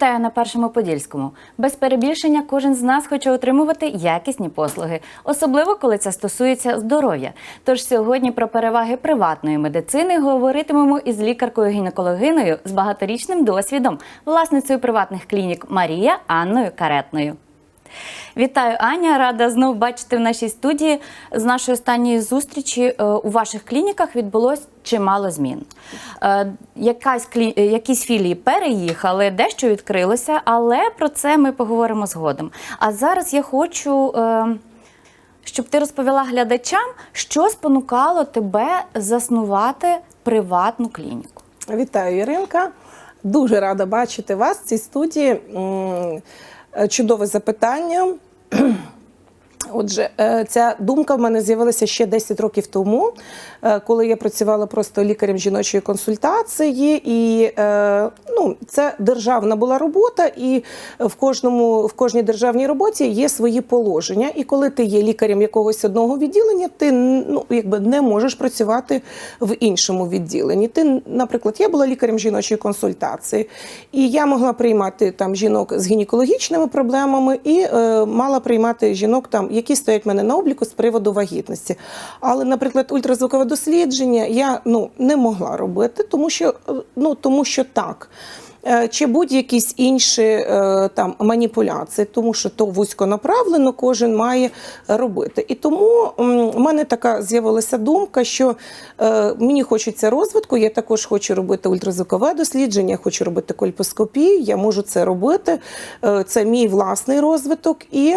Вітаю на першому подільському. Без перебільшення кожен з нас хоче отримувати якісні послуги, особливо коли це стосується здоров'я. Тож сьогодні про переваги приватної медицини говоритимемо із лікаркою-гінекологиною з багаторічним досвідом, власницею приватних клінік Марія Анною Каретною. Вітаю, Аня. Рада знов бачити в нашій студії. З нашої останньої зустрічі е, у ваших клініках відбулось чимало змін. Е, Якась клі... е, якісь філії переїхали, дещо відкрилося, але про це ми поговоримо згодом. А зараз я хочу. Щоб ти розповіла глядачам, що спонукало тебе заснувати приватну клініку. Вітаю, Іринка. Дуже рада бачити вас в цій студії. Е, Чудове запитання. Отже, е, ця думка в мене з'явилася ще 10 років тому, е, коли я працювала просто лікарем жіночої консультації, і е, ну, це державна була робота, і в кожному в кожній державній роботі є свої положення. І коли ти є лікарем якогось одного відділення, ти ну якби не можеш працювати в іншому відділенні. Ти, наприклад, я була лікарем жіночої консультації, і я могла приймати там жінок з гінекологічними проблемами і е, мала приймати жінок там, які стоять в мене на обліку з приводу вагітності. Але, наприклад, ультразвукове дослідження я ну не могла робити, тому що е, ну тому що так. Е, Чи будь-якісь інші е, там маніпуляції, тому що то вузьконаправлено кожен має робити. І тому в мене така з'явилася думка, що мені хочеться розвитку. Я також хочу робити ультразвукове дослідження, хочу робити кольпоскопію. Я можу це робити. Це мій власний розвиток і.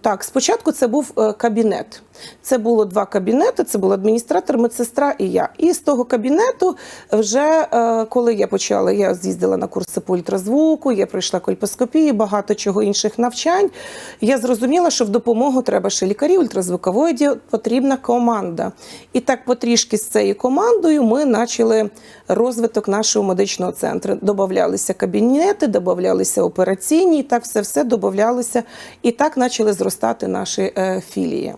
Так, спочатку це був е, кабінет. Це було два кабінети. Це був адміністратор, медсестра і я. І з того кабінету, вже е, коли я почала, я з'їздила на курси по ультразвуку, я пройшла кольпоскопії, багато чого інших навчань. Я зрозуміла, що в допомогу треба ще лікарі ультразвукової потрібна команда. І так потрішки з цією командою ми почали розвиток нашого медичного центру. Добавлялися кабінети, додавалися операційні, і так все все додавалося. І так почали зростати наші е, філії.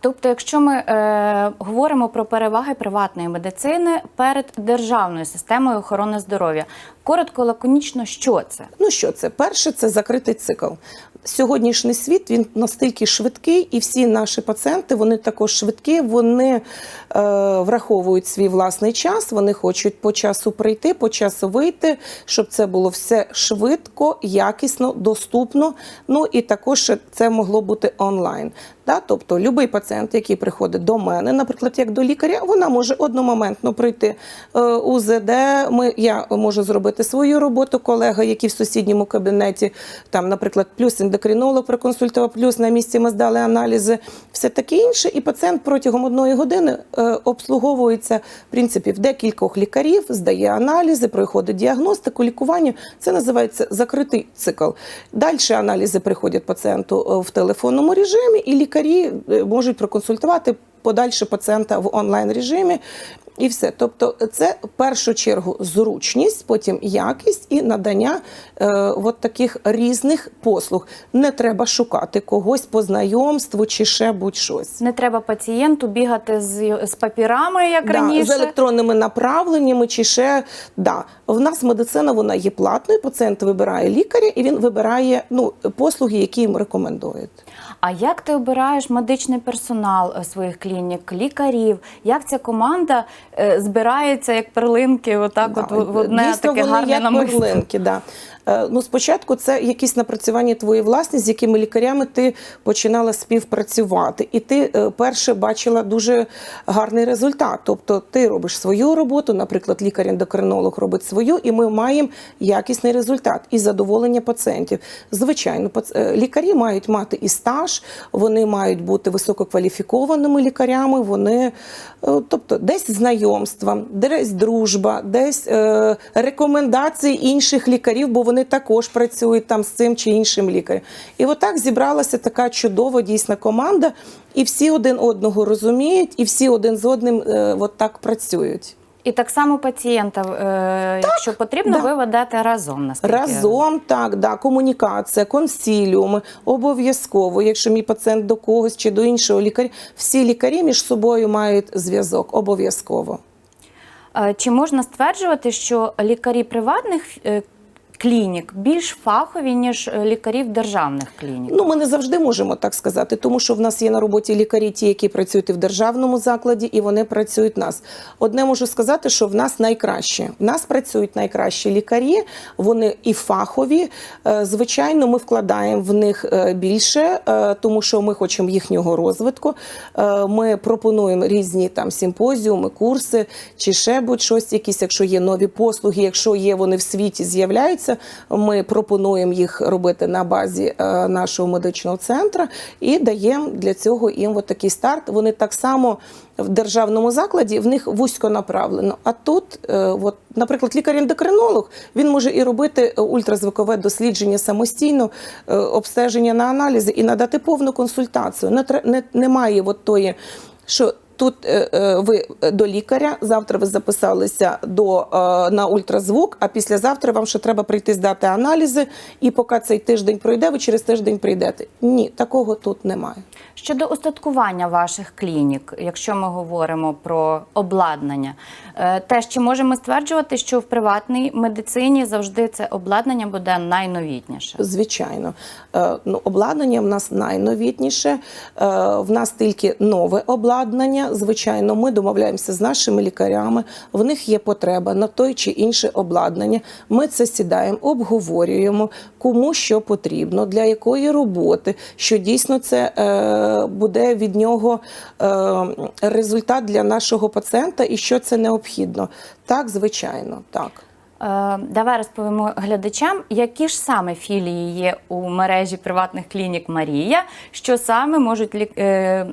Тобто, якщо ми е, говоримо про переваги приватної медицини перед державною системою охорони здоров'я, коротко, лаконічно, що це? Ну що це? Перше, це закритий цикл. Сьогоднішній світ він настільки швидкий, і всі наші пацієнти вони також швидкі. Вони е, враховують свій власний час. Вони хочуть по часу прийти, по часу вийти, щоб це було все швидко, якісно, доступно. Ну і також це могло бути онлайн. Да? Тобто, будь-який пацієнт, який приходить до мене, наприклад, як до лікаря, вона може одномоментно прийти е, УЗД. Ми, я можу зробити свою роботу, колега, який в сусідньому кабінеті, там, наприклад, плюс ендокринолог проконсультував, плюс на місці ми здали аналізи, все таке інше. І пацієнт протягом одної години е, обслуговується в принципі в декількох лікарів, здає аналізи, проходить діагностику, лікування. Це називається закритий цикл. Далі аналізи приходять пацієнту е, в телефонному режимі, і лікарі е, можуть проконсультувати подальше пацієнта в онлайн режимі. І все. Тобто, це в першу чергу зручність, потім якість і надання е, от таких різних послуг. Не треба шукати когось по знайомству чи ще будь-щось. Не треба пацієнту бігати з, з папірами, як Да, раніше. з електронними направленнями, чи ще да. В нас медицина вона є платною. Пацієнт вибирає лікаря, і він вибирає ну послуги, які їм рекомендують. А як ти обираєш медичний персонал е, своїх клінік, лікарів? Як ця команда е, збирається як перлинки, отак, Да, от в- в одне таке гарне як намисто? перлинки, да. Е, Ну, спочатку це якісь напрацювання твої власні, з якими лікарями ти починала співпрацювати, і ти е, перше бачила дуже гарний результат. Тобто ти робиш свою роботу, наприклад, лікар-ендокринолог робить свою, і ми маємо якісний результат і задоволення пацієнтів. Звичайно, е, лікарі мають мати і стаж, вони мають бути висококваліфікованими лікарями. Вони, тобто, десь знайомства, десь дружба, десь рекомендації інших лікарів, бо вони також працюють там з цим чи іншим лікарем. І отак зібралася така чудова дійсна команда, і всі один одного розуміють, і всі один з одним е, от так працюють. І так само пацієнта, е, якщо потрібно, да. ви ведете разом наскільки Разом так, да, комунікація, консіліуми, обов'язково. Якщо мій пацієнт до когось чи до іншого лікаря, всі лікарі між собою мають зв'язок обов'язково. Е, Чи можна стверджувати, що лікарі приватних е, клінік більш фахові, ніж е, лікарів державних клінік? Ну, ми не завжди можемо так сказати, тому що в нас є на роботі лікарі, ті, які працюють і в державному закладі, і вони працюють в нас. Одне можу сказати, що в нас найкраще. В нас працюють найкращі лікарі, вони і фахові. Е, Звичайно, ми вкладаємо в них е, більше, тому що ми хочемо їхнього розвитку. Ми пропонуємо різні там симпозіуми, курси чи ще будь-щось, якісь, якщо є нові послуги, якщо є вони в світі, з'являються. Ми пропонуємо їх робити на базі е, нашого медичного центру і даємо для цього їм от такий старт. Вони так само в державному закладі в них вузько направлено. А тут, е, от, наприклад, лікар-ендокринолог, він може і робити е, ультразвукове дослідження самостійно, обстеження на аналізи і надати повну консультацію. Не, не, немає от тої, що. Тут е, е, ви до лікаря, завтра ви записалися до, е, на ультразвук, а післязавтра вам ще треба прийти здати аналізи, і поки цей тиждень пройде, ви через тиждень прийдете. Ні, такого тут немає. Щодо устаткування ваших клінік, якщо ми говоримо про обладнання, е, теж чи можемо стверджувати, що в приватній медицині завжди це обладнання буде найновітніше? Звичайно, Е, ну, обладнання в нас найновітніше. Е, В нас тільки нове обладнання. Звичайно, ми домовляємося з нашими лікарями. В них є потреба на той чи інше обладнання. Ми це сідаємо, обговорюємо, кому що потрібно, для якої роботи, що дійсно це е, буде від нього е, результат для нашого пацієнта і що це необхідно. Так, звичайно, так. Е, Давай розповімо глядачам, які ж саме філії є у мережі приватних клінік Марія, що саме можуть лік... е,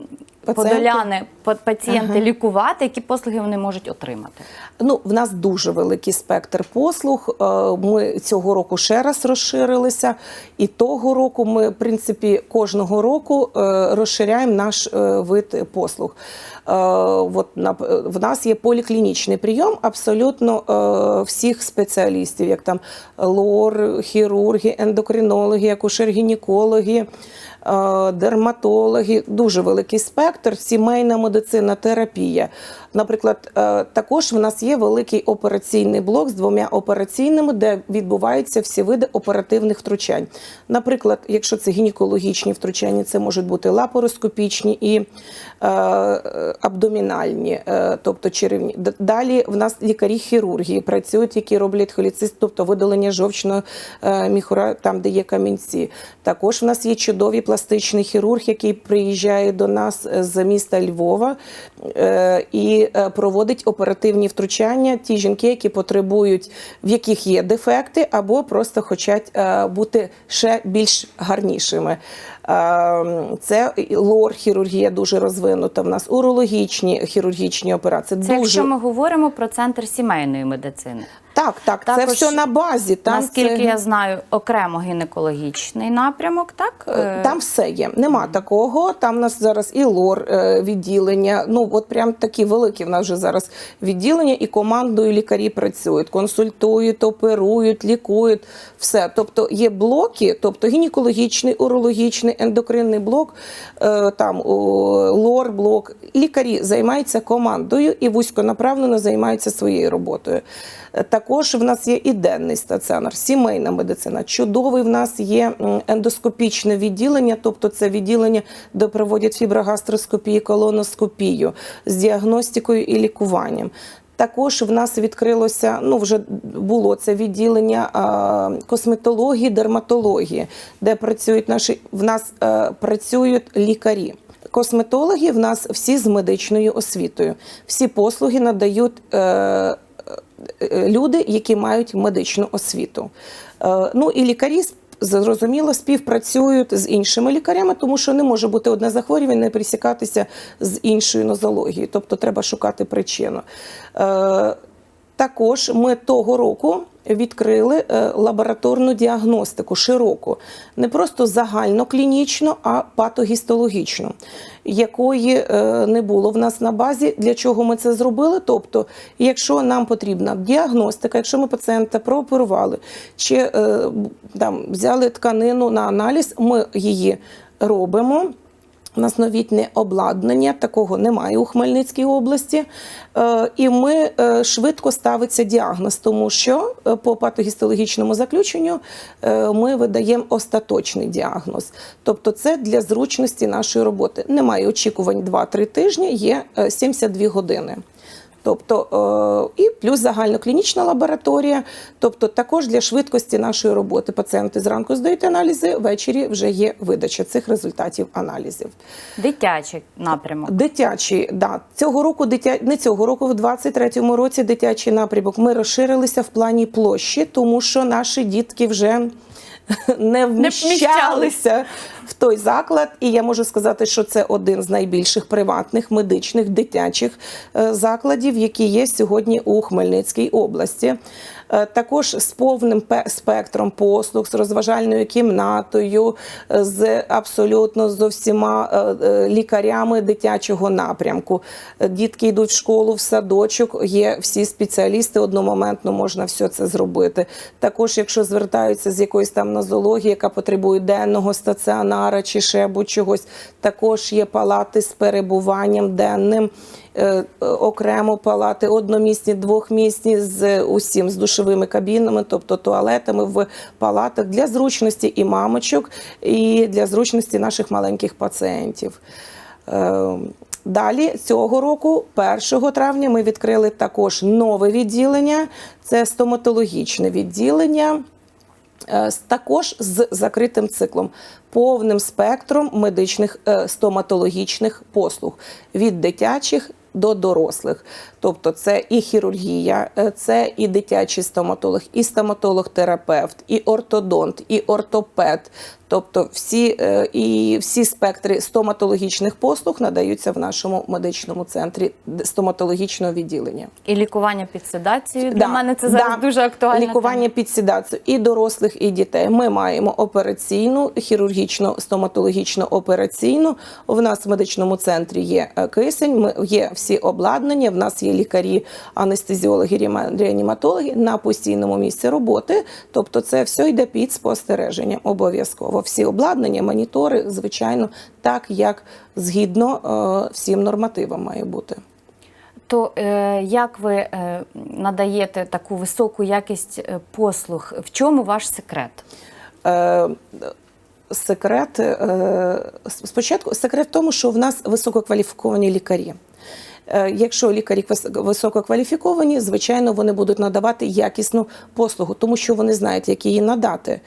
Пацієнти? подоляни па- пацієнти Ага. лікувати, які послуги вони можуть отримати. Ну, в нас дуже великий спектр послуг. Е, Ми цього року ще раз розширилися, і того року ми, в принципі, кожного року е, розширяємо наш е, вид послуг. От в нас є поліклінічний прийом абсолютно всіх спеціалістів, як там лор, хірурги, ендокринологи, акушер-гінекологи. Е, Дерматологи, дуже великий спектр, сімейна медицина, терапія. Наприклад, е, також в нас є великий операційний блок з двома операційними, де відбуваються всі види оперативних втручань. Наприклад, якщо це гінекологічні втручання, це можуть бути лапароскопічні і е, абдомінальні, е, тобто черевні. Далі в нас лікарі хірургії працюють, які роблять холіцист, тобто видалення жовчного міхура, там, де є камінці. Також в нас є чудовий пластичний хірург, який приїжджає до нас з міста Львова е, е, проводить оперативні втручання. Ті жінки, які потребують, в яких є дефекти, або просто хочуть е, бути ще більш гарнішими. Е, Це лор-хірургія дуже розвинута. В нас урологічні хірургічні операції. Це дуже якщо ми говоримо про центр сімейної медицини. так, так, це все на базі. Там Наскільки це... я знаю, окремо гінекологічний напрямок, так? Е, Там все є. Нема такого. Там у нас зараз і лор е, відділення. Ну от прям такі великі в нас вже зараз відділення, і командою лікарі працюють, консультують, оперують, лікують. Все. Тобто є блоки, тобто гінекологічний, урологічний, ендокринний блок, е, там лор блок. Лікарі займаються командою і вузьконаправлено займаються своєю роботою. Е, Також в нас є і денний стаціонар, сімейна медицина. Чудовий в нас є ендоскопічне відділення, тобто це відділення, де проводять фіброгастроскопію, колоноскопію з діагностикою і лікуванням. Також в нас відкрилося, ну вже було це відділення косметології, дерматології, де працюють наші в нас е, працюють лікарі. Косметологи в нас всі з медичною освітою. Всі послуги надають е, е, люди, які мають медичну освіту. Ну і лікарі зрозуміло співпрацюють з іншими лікарями, тому що не може бути одне захворювання, не пересікатися з іншою нозологією, тобто треба шукати причину. Е, також ми того року відкрили е, лабораторну діагностику широку, не просто загальноклінічну, а патогістологічну, якої е, не було в нас на базі. Для чого ми це зробили? Тобто, якщо нам потрібна діагностика, якщо ми пацієнта прооперували чи е, там взяли тканину на аналіз, ми її робимо. У нас новітнє обладнання, такого немає у Хмельницькій області. Е, І ми е, швидко ставиться діагноз, тому що е, по патогістологічному заключенню ми видаємо остаточний діагноз. Тобто, це для зручності нашої роботи. Немає очікувань 2-3 тижні, є е, 72 години. Тобто е, і плюс загальноклінічна лабораторія, тобто також для швидкості нашої роботи пацієнти зранку здають аналізи, ввечері вже є видача цих результатів аналізів. Дитячий напрямок. Дитячий, да, цього року дитя не цього року, в 23-му році дитячий напрямок. Ми розширилися в плані площі, тому що наші дітки вже не вміщалися в той заклад. І я можу сказати, що це один з найбільших приватних медичних дитячих е, закладів, які є сьогодні у Хмельницькій області. Е, Також з повним спектром послуг, з розважальною кімнатою, е, з абсолютно з усіма е, лікарями дитячого напрямку. Дітки йдуть в школу, в садочок, є всі спеціалісти, одномоментно можна все це зробити. Також, якщо звертаються з якоїсь там нозології, яка потребує денного стаціонара чи ще будь-чогось, також є палати з перебуванням денним. Е, Окремо палати одномісні, двохмісні з усім з душовими кабінами, тобто туалетами в палатах для зручності і мамочок, і для зручності наших маленьких пацієнтів. Е, Далі цього року, 1 травня, ми відкрили також нове відділення. Це стоматологічне відділення. Е, Також з закритим циклом, повним спектром медичних стоматологічних послуг від дитячих до дорослих. Тобто це і хірургія, е, це і дитячий стоматолог, і стоматолог-терапевт, і ортодонт, і ортопед. Тобто всі, е, і всі спектри стоматологічних послуг надаються в нашому медичному центрі стоматологічного відділення. І лікування під седацією. Для мене це зараз дуже актуально. Лікування під седацією і дорослих, і дітей. Ми маємо операційну, хірургічну, стоматологічну операційну. У нас в медичному центрі є е, кисень, ми, є всі обладнання, в нас є лікарі, анестезіологи, реаніма- реаніматологи на постійному місці роботи. Тобто це все йде під спостереженням обов'язково. Всі обладнання, монітори, звичайно, так як згідно е, всім нормативам має бути. То е, як ви е, надаєте таку високу якість послуг? В чому ваш секрет? Секрет спочатку секрет в тому, що в нас висококваліфіковані лікарі. Якщо лікарі вис- висококваліфіковані, звичайно, вони будуть надавати якісну послугу, тому що вони знають, як її надати,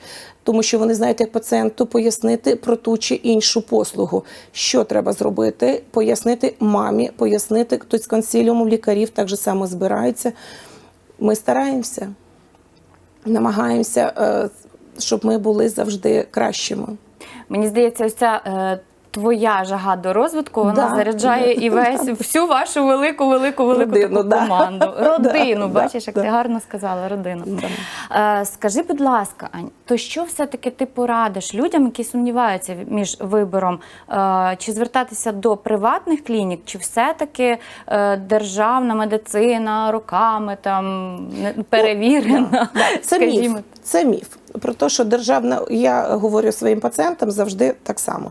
тому що вони знають, як пацієнту пояснити про ту чи іншу послугу, що треба зробити, пояснити мамі, пояснити хтось з консиліуму лікарів так же само збирається. Ми стараємося намагаємося, е, щоб ми були завжди кращими. Мені здається, ось ця е, твоя жага до розвитку, вона Да. заряджає і весь всю вашу велику, велику, велику Родину, таку да. команду. Родину, Да, бачиш, як да. ти гарно сказала, родину. Да. Е, скажи, будь ласка, Ань, то що все-таки ти порадиш людям, які сумніваються між вибором, е, чи звертатися до приватних клінік, чи все-таки е, державна медицина роками там перевірена? Це міф. Це міф. Про те, що державна, я говорю своїм пацієнтам завжди так само.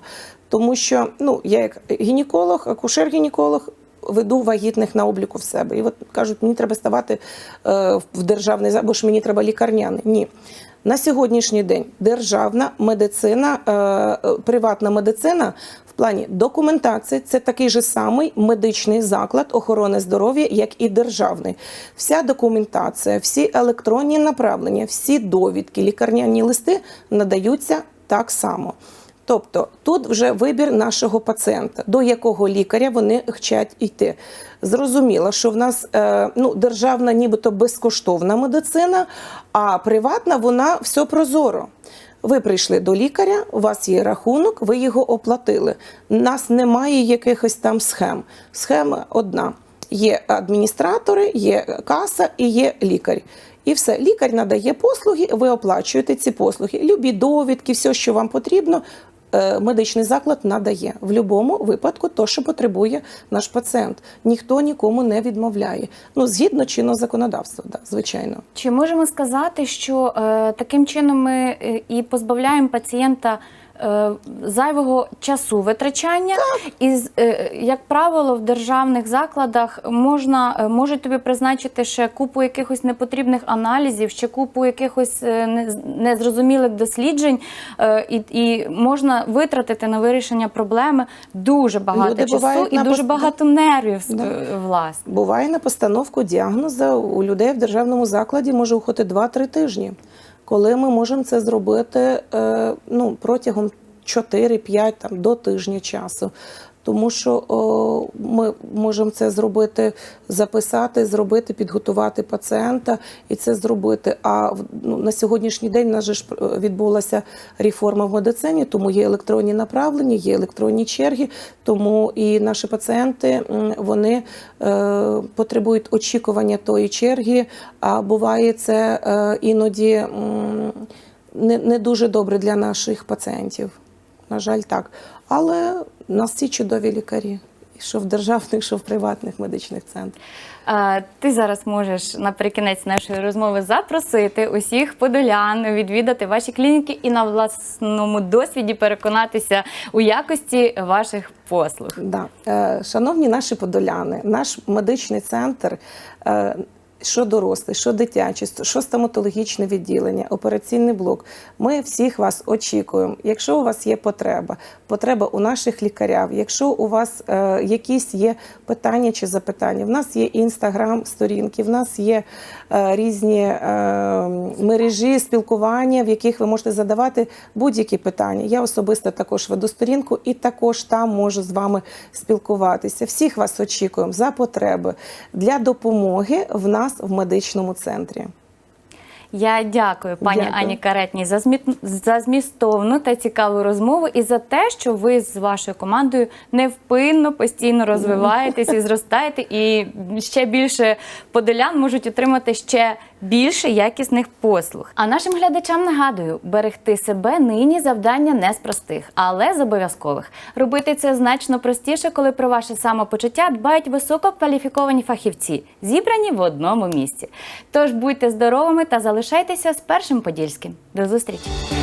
Тому що ну, я як гінеколог, акушер-гінеколог, веду вагітних на обліку в себе. І от кажуть, мені треба ставати е, в державний за- бо ж мені треба лікарняний. Ні. На сьогоднішній день державна медицина, е, е, приватна медицина в плані документації це такий же самий медичний заклад охорони здоров'я, як і державний. Вся документація, всі електронні направлення, всі довідки, лікарняні листи надаються так само. Тобто тут вже вибір нашого пацієнта, до якого лікаря вони хочуть йти. Зрозуміло, що в нас е, ну, державна, нібито безкоштовна медицина, а приватна вона все прозоро. Ви прийшли до лікаря, у вас є рахунок, ви його оплатили. У нас немає якихось там схем. Схема одна: є адміністратори, є каса і є лікар. І все, лікар надає послуги, ви оплачуєте ці послуги. Любі довідки, все, що вам потрібно, медичний заклад надає в будь-якому випадку, то, що потребує наш пацієнт. Ніхто нікому не відмовляє. Ну, згідно чинного законодавства, да, звичайно. Чи можемо сказати, що е, таким чином ми е, і позбавляємо пацієнта е, зайвого часу витрачання. І, е, як правило, в державних закладах можна, е, можуть тобі призначити ще купу якихось непотрібних аналізів, ще купу якихось е, незрозумілих досліджень, е, і, і можна витратити на вирішення проблеми дуже багато Люди часу і дуже багато нервів, Да. е, власне. Буває на постановку діагноза у людей в державному закладі може уходити 2-3 тижні, коли ми можемо це зробити е, ну, протягом 4-5 там, до тижня часу. Тому що о, ми можемо це зробити, записати, зробити, підготувати пацієнта і це зробити. А ну, на сьогоднішній день в нас ж е, відбулася реформа в медицині, тому є електронні направлення, є електронні черги. Тому і наші пацієнти вони е, потребують очікування тої черги. А буває це е, іноді м, не, не дуже добре для наших пацієнтів. На жаль, так. Але в нас всі чудові лікарі, що в державних, що в приватних медичних центрах. А, Ти зараз можеш наприкінець нашої розмови запросити усіх подолян відвідати ваші клініки і на власному досвіді переконатися у якості ваших послуг. Да. Е, Шановні наші подоляни, наш медичний центр. Що дорослий, що дитячий, що стоматологічне відділення, операційний блок. Ми всіх вас очікуємо. Якщо у вас є потреба, потреба у наших лікарів, якщо у вас е, якісь є питання чи запитання, в нас є інстаграм-сторінки, в нас є е, різні е, мережі спілкування, в яких ви можете задавати будь-які питання. Я особисто також веду сторінку і також там можу з вами спілкуватися. Всіх вас очікуємо за потреби для допомоги в нас в медичному центрі. Я дякую пані Дякую. Ані Каретній за зміт- за змістовну та цікаву розмову і за те, що ви з вашою командою невпинно постійно розвиваєтесь і зростаєте, і ще більше подолян можуть отримати ще більше якісних послуг. А нашим глядачам нагадую, берегти себе нині завдання не з простих, але з обов'язкових. Робити це значно простіше, коли про ваше самопочуття дбають висококваліфіковані фахівці, зібрані в одному місці. Тож будьте здоровими та залишайтеся з першим подільським. До зустрічі!